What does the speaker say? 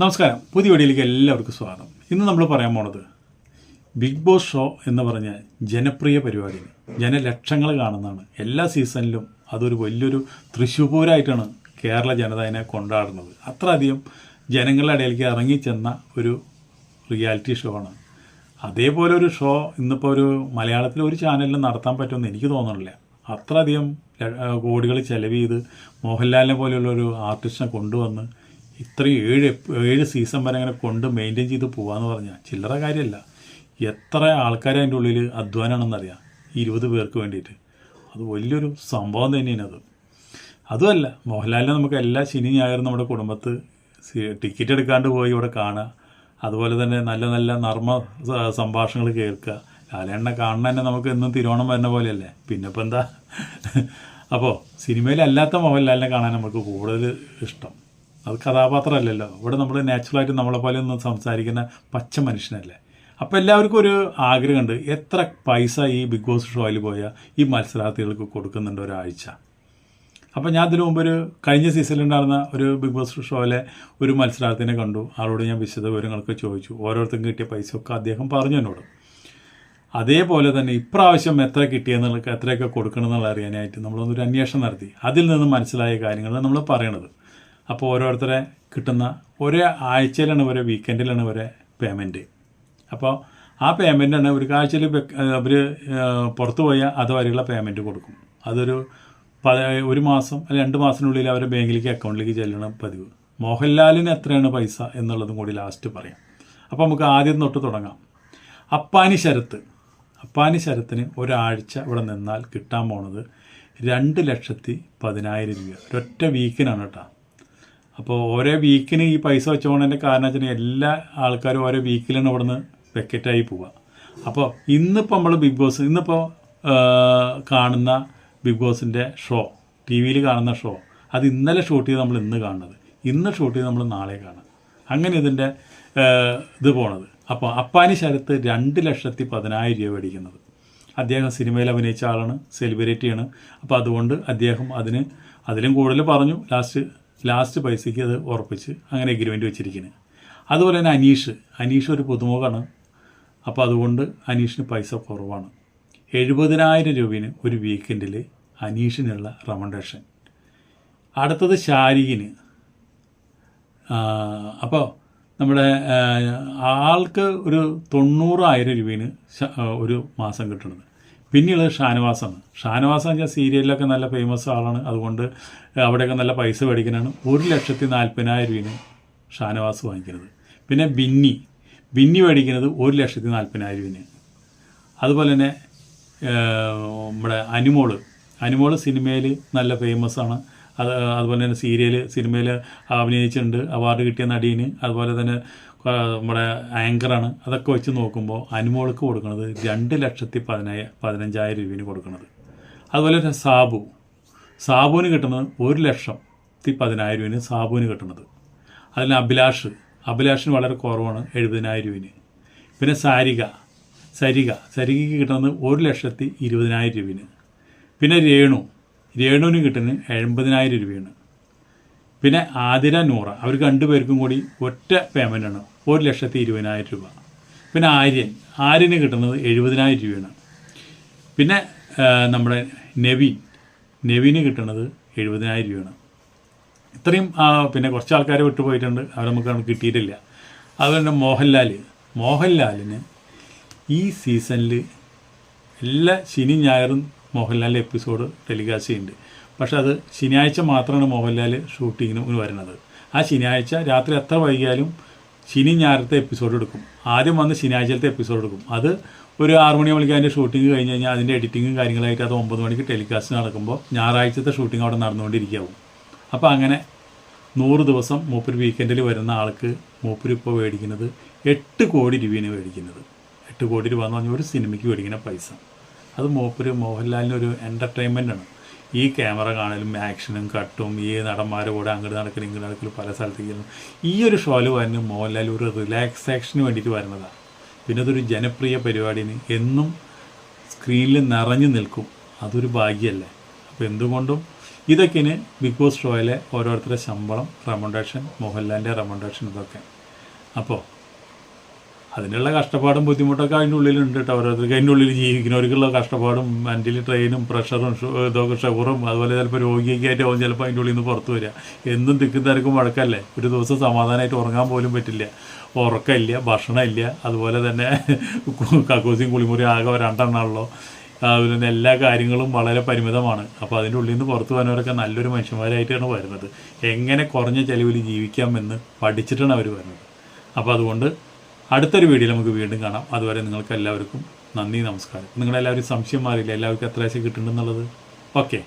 നമസ്കാരം. പുതിയ വീഡിയോയിലേക്ക് എല്ലാവർക്കും സ്വാഗതം. ഇന്ന് നമ്മൾ പറയാൻ പോണത് ബിഗ് ബോസ് ഷോ എന്ന് പറഞ്ഞ ജനപ്രിയ പരിപാടിയാണ്. ജനലക്ഷങ്ങൾ കാണുന്നതാണ്. എല്ലാ സീസണിലും അതൊരു വലിയൊരു തൃശ്ശൂപൂരായിട്ടാണ് കേരള ജനത അതിനെ കൊണ്ടാടുന്നത്. അത്രയധികം ജനങ്ങളുടെ ഇടയിലേക്ക് ഇറങ്ങിച്ചെന്ന ഒരു റിയാലിറ്റി ഷോ ആണ്. അതേപോലെ ഒരു ഷോ ഇന്നിപ്പോൾ ഒരു മലയാളത്തിലെ ഒരു ചാനലിൽ നടത്താൻ പറ്റുമെന്ന് എനിക്ക് തോന്നുന്നില്ല. അത്രയധികം കോടികൾ ചെലവ് ചെയ്ത് മോഹൻലാലിനെ പോലെയുള്ള ഒരു ആർട്ടിസ്റ്റിനെ കൊണ്ടുവന്ന് ഇത്രയും ഏഴ് ഏഴ് സീസൺ വരെ അങ്ങനെ കൊണ്ട് മെയിന്റെയിൻ ചെയ്ത് പോകാമെന്ന് പറഞ്ഞാൽ ചില്ലറ കാര്യമല്ല എത്ര ആൾക്കാർ അതിന്റെ ഉള്ളിൽ അധ്വാനമാണെന്നറിയാം ഇരുപത് പേർക്ക് വേണ്ടിയിട്ട്. അത് വലിയൊരു സംഭവം തന്നെയാണ് അത്. അതുമല്ല മോഹൻലാലിനെ നമുക്ക് എല്ലാ ശനി ഞായറും നമ്മുടെ കുടുംബത്ത് ടിക്കറ്റ് എടുക്കാണ്ട് പോയി ഇവിടെ കാണുക. അതുപോലെ തന്നെ നല്ല നല്ല നർമ്മ സംഭാഷണങ്ങൾ കേൾക്കുക. ലാലേണ്ണ കാണുന്ന തന്നെ നമുക്ക് എന്നും തിരുവോണം വരുന്ന പോലെയല്ലേ? പിന്നെ ഇപ്പം എന്താ? അപ്പോൾ സിനിമയിലല്ലാത്ത മോഹൻലാലിനെ കാണാൻ നമുക്ക് കൂടുതൽ ഇഷ്ടം. അത് കഥാപാത്രമല്ലല്ലോ. ഇവിടെ നമ്മൾ നാച്ചുറലായിട്ട് നമ്മളെ പോലെ ഒന്നും സംസാരിക്കുന്ന പച്ച മനുഷ്യനല്ലേ. അപ്പോൾ എല്ലാവർക്കും ഒരു ആഗ്രഹമുണ്ട്. എത്ര പൈസ ഈ ബിഗ് ബോസ് ഷോയിൽ പോയ ഈ മത്സരാർത്ഥികൾക്ക് കൊടുക്കുന്നുണ്ട് ഒരാഴ്ച. അപ്പോൾ ഞാൻ ഇതിനു മുമ്പ് ഒരു കഴിഞ്ഞ സീസണിൽ ഉണ്ടായിരുന്ന ഒരു ബിഗ് ബോസ് ഷോയിലെ ഒരു മത്സരാർത്ഥിനെ കണ്ടു. ആളോട് ഞാൻ വിശദ വിവരങ്ങളൊക്കെ ചോദിച്ചു. ഓരോരുത്തർക്കും കിട്ടിയ പൈസയൊക്കെ അദ്ദേഹം പറഞ്ഞു എന്നോട്. അതേപോലെ തന്നെ ഇപ്രാവശ്യം എത്ര കിട്ടിയെന്നുള്ള എത്രയൊക്കെ കൊടുക്കണമെന്നുള്ള അറിയാനായിട്ട് നമ്മളൊന്നൊരു അന്വേഷണം നടത്തി. അതിൽ നിന്ന് മനസ്സിലായ കാര്യങ്ങളാണ് നമ്മൾ പറയണത്. അപ്പോൾ ഓരോരുത്തരെ കിട്ടുന്ന ഒരേ ആഴ്ചയിലാണ് വരെ വീക്കെൻഡിലാണ് വരെ പേയ്മെന്റ് അപ്പോൾ ആ പേയ്മെന്റാണ് ഒരു ആഴ്ചയിൽ അവർ പുറത്തു പോയാൽ അതുവരെയുള്ള പേയ്മെന്റ് കൊടുക്കും. അതൊരു ഒരു മാസം അല്ലെങ്കിൽ രണ്ട് മാസത്തിനുള്ളിൽ അവരെ ബാങ്കിലേക്ക് അക്കൗണ്ടിലേക്ക് ചെല്ലണം പതിവ്. മോഹൻലാലിന് എത്രയാണ് പൈസ എന്നുള്ളതും കൂടി ലാസ്റ്റ് പറയാം. അപ്പോൾ നമുക്ക് ആദ്യം തൊട്ട് തുടങ്ങാം. അപ്പാനി ശരത്ത്. അപ്പാനി ശരത്തിന് ഒരാഴ്ച ഇവിടെ നിന്നാൽ കിട്ടാൻ പോണത് രണ്ട് ലക്ഷത്തി പതിനായിരം രൂപ. ഒരൊറ്റ വീക്കിനാണ് കേട്ടോ. അപ്പോൾ ഓരോ വീക്കിന് ഈ പൈസ വെച്ചുകൊണ്ടതിന്റെ കാരണം വെച്ചാൽ എല്ലാ ആൾക്കാരും ഓരോ വീക്കിലാണ് ഇവിടുന്ന് വെക്കറ്റായി പോവുക അപ്പോൾ ഇന്നിപ്പോൾ നമ്മൾ ബിഗ് ബോസ് ഇന്നിപ്പോൾ കാണുന്ന ബിഗ് ബോസിന്റെ ഷോ ടി വിയിൽ കാണുന്ന ഷോ അത് ഇന്നലെ ഷൂട്ട് ചെയ്ത് നമ്മൾ ഇന്ന് കാണുന്നത്. ഇന്ന് ഷൂട്ട് ചെയ്ത് നമ്മൾ നാളെ കാണുക അങ്ങനെ ഇതിന്റെ ഇത് പോണത്. അപ്പോൾ അപ്പാനി ശരത്ത് രണ്ട് ലക്ഷത്തി പതിനായിരം രൂപ മേടിക്കുന്നത്. അദ്ദേഹം സിനിമയിൽ അഭിനയിച്ച ആളാണ് സെലിബ്രിറ്റിയാണ് അപ്പോൾ അതുകൊണ്ട് അദ്ദേഹം അതിന് അതിലും കൂടുതൽ പറഞ്ഞു. ലാസ്റ്റ് ലാസ്റ്റ് പൈസയ്ക്ക് അത് ഉറപ്പിച്ച് അങ്ങനെ എഗ്രിമെന്റ് വെച്ചിരിക്കുന്നത് അതുപോലെ തന്നെ അനീഷ്. അനീഷ് ഒരു പുതുമുഖമാണ് അപ്പോൾ അതുകൊണ്ട് അനീഷിന് പൈസ കുറവാണ്. എഴുപതിനായിരം രൂപയിന് ഒരു വീക്കെൻഡിൽ അനീഷിനുള്ള റെമണ്ടേഷൻ അടുത്തത് ഷാരിഖിന് അപ്പോൾ നമ്മുടെ ആൾക്ക് ഒരു തൊണ്ണൂറായിരം രൂപയിന് ഒരു മാസം കിട്ടുന്നത് പിന്നെയുള്ളത് ഷാനവാസാണ്. ഷാനവാസ് എന്ന് വെച്ചാൽ സീരിയലിലൊക്കെ നല്ല ഫേമസ് ആളാണ്. അതുകൊണ്ട് അവിടെയൊക്കെ നല്ല പൈസ മേടിക്കാനാണ് ഒരു ലക്ഷത്തി നാൽപ്പതിനായിരം രൂപയാണ് ഷാനവാസ് വാങ്ങിക്കുന്നത്. പിന്നെ ബിന്നി. ബിന്നി മേടിക്കുന്നത് ഒരു ലക്ഷത്തി നാൽപ്പതിനായിരം രൂപയാണ്. അതുപോലെ തന്നെ നമ്മുടെ അനുമോൾ. അനുമോൾ സിനിമയിൽ നല്ല ഫേമസ് ആണ്. അത് അതുപോലെ തന്നെ സീരിയൽ സിനിമയിൽ അഭിനയിച്ചിട്ടുണ്ട്. അവാർഡ് കിട്ടിയ നടീന്. അതുപോലെ തന്നെ നമ്മുടെ ആങ്കറാണ്. അതൊക്കെ വെച്ച് നോക്കുമ്പോൾ അനുമോൾക്ക് കൊടുക്കുന്നത് രണ്ട് ലക്ഷത്തി പതിനായ പതിനഞ്ചായിരം രൂപയാണ് കൊടുക്കുന്നത് അതുപോലെ തന്നെ സാബു. സാബുവിന് കിട്ടുന്നത് ഒരു ലക്ഷത്തി പതിനായിരം രൂപയാണ് സാബുവിന് കിട്ടുന്നത്. അതിൽ അഭിലാഷ്. അഭിലാഷിന് വളരെ കുറവാണ് എഴുപതിനായിരം രൂപയിന് പിന്നെ സാരിക. സരിക. സരികയ്ക്ക് കിട്ടുന്നത് ഒരു ലക്ഷത്തി ഇരുപതിനായിരം രൂപയിന് പിന്നെ രേണു. രേണുവിന് കിട്ടുന്നത് എൺപതിനായിരം രൂപയാണ്. പിന്നെ ആതിര നൂറ അവർ രണ്ടുപേർക്കും കൂടി ഒറ്റ പേയ്മെന്റാണ് ഒരു ലക്ഷത്തി ഇരുപതിനായിരം രൂപ. പിന്നെ ആര്യൻ ആര്യന് കിട്ടുന്നത് എഴുപതിനായിരം രൂപയാണ്. പിന്നെ നമ്മുടെ നെവിൻ നെവിന് കിട്ടുന്നത് എഴുപതിനായിരം രൂപയാണ്. ഇത്രയും പിന്നെ കുറച്ച് ആൾക്കാരെ വിട്ടുപോയിട്ടുണ്ട് അവർ നമുക്ക് കിട്ടിയിട്ടില്ല. അതുപോലെ മോഹൻലാൽ മോഹൻലാലിന് ഈ സീസണിൽ എല്ലാ ശനി ഞായറും മോഹൻലാലിന്റെ എപ്പിസോഡ് ടെലികാസ്റ്റ് ചെയ്യുന്നുണ്ട്. പക്ഷെ അത് ശനിയാഴ്ച മാത്രമാണ് മോഹൻലാൽ ഷൂട്ടിങ്ങിന് വരുന്നത്. ആ ശനിയാഴ്ച രാത്രി എത്ര വൈകിയാലും ശനി ഞായറത്തെ എപ്പിസോഡ് എടുക്കും. ആദ്യം വന്ന് ശനിയാഴ്ചത്തെ എപ്പിസോഡ് എടുക്കും. അത് ഒരു ആറ് മണി മണിക്ക് അതിന്റെ ഷൂട്ടിംഗ് കഴിഞ്ഞ് കഴിഞ്ഞാൽ അതിന്റെ എഡിറ്റിങ്ങും കാര്യങ്ങളായിട്ട് അത് ഒമ്പത് മണിക്ക് ടെലികാസ്റ്റ് നടക്കുമ്പോൾ ഞായറാഴ്ചത്തെ ഷൂട്ടിംഗ് അവിടെ നടന്നുകൊണ്ടിരിക്കാവും. അപ്പോൾ അങ്ങനെ നൂറ് ദിവസം മൂപ്പര് വീക്കെൻഡിൽ വരുന്ന ആൾക്ക് മൂപ്പര് ഇപ്പോൾ മേടിക്കുന്നത് എട്ട് കോടി രൂപയാണ് മേടിക്കുന്നത്. എട്ട് കോടി രൂപ എന്ന് പറഞ്ഞാൽ ഒരു സിനിമയ്ക്ക് മേടിക്കുന്ന പൈസ. അത് മൂപ്പര് മോഹൻലാലിന് ഒരു എന്റർടൈൻമെന്റാണ് ഈ ക്യാമറ കാണലും ആക്ഷനും കട്ടും ഈ നടന്മാരുടെ കൂടെ അങ്ങോട്ട് നടക്കലും ഇങ്ങോട്ട് നടക്കലും പല സ്ഥലത്തേക്കും. ഈ ഒരു ഷോയിൽ വരുന്ന മോഹൻലാൽ ഒരു റിലാക്സേഷന് വേണ്ടിയിട്ട് വരുന്നതാണ്. പിന്നെ അതൊരു ജനപ്രിയ പരിപാടിന് എന്നും സ്ക്രീനിൽ നിറഞ്ഞു നിൽക്കും. അതൊരു ഭാഗ്യമല്ലേ അപ്പോൾ എന്തുകൊണ്ടും ഇതൊക്കെയാണ് ബിഗ് ബോസ് ഷോയിലെ ഓരോരുത്തരുടെ ശമ്പളം റെമണ്ടേഷൻ മോഹൻലാലിന്റെ റെമണ്ടേഷൻ ഇതൊക്കെ. അപ്പോൾ അതിനുള്ള കഷ്ടപ്പാടും ബുദ്ധിമുട്ടൊക്കെ അതിന്റെ ഉള്ളിലുണ്ട് കേട്ടോ. ഓരോരുത്തർക്ക് അതിന്റെ ഉള്ളിൽ ജീവിക്കുന്നവർക്കുള്ള കഷ്ടപ്പാടും മെന്റലി ട്രെയിനും പ്രഷറും ഇതൊക്കെ ഷുഗറും അതുപോലെ ചിലപ്പോൾ രോഗിയൊക്കെ ആയിട്ട് ചിലപ്പോൾ അതിന്റെ ഉള്ളിൽ നിന്ന് പുറത്തു വരിക. എന്നും തിക്കും തിരക്കും വഴക്കല്ലേ? ഒരു ദിവസം സമാധാനമായിട്ട് ഉറങ്ങാൻ പോലും പറ്റില്ല. ഉറക്കമില്ല ഭക്ഷണമില്ല അതുപോലെ തന്നെ കക്കൂസിയും കുളിമുറി ആകെ രണ്ടെണ്ണമുള്ളൂ അതുപോലെ തന്നെ എല്ലാ കാര്യങ്ങളും വളരെ പരിമിതമാണ്. അപ്പോൾ അതിന്റെ ഉള്ളിൽ നിന്ന് പുറത്തു വരുന്നവരൊക്കെ നല്ലൊരു മനുഷ്യന്മാരായിട്ടാണ് വരുന്നത്. എങ്ങനെ കുറഞ്ഞ ചെലവിൽ ജീവിക്കാമെന്ന് പഠിച്ചിട്ടാണ് അവർ വരുന്നത്. അപ്പോൾ അതുകൊണ്ട് അടുത്തൊരു വീഡിയോയിൽ നമുക്ക് വീണ്ടും കാണാം. അതുവരെ നിങ്ങൾക്ക് എല്ലാവർക്കും നന്ദി നമസ്കാരം. നിങ്ങളെല്ലാവരും സംശയം മാറിയില്ല. എല്ലാവർക്കും എത്ര ആഴ്ച കിട്ടുന്നുണ്ടെന്നുള്ളത്? ഓക്കെ.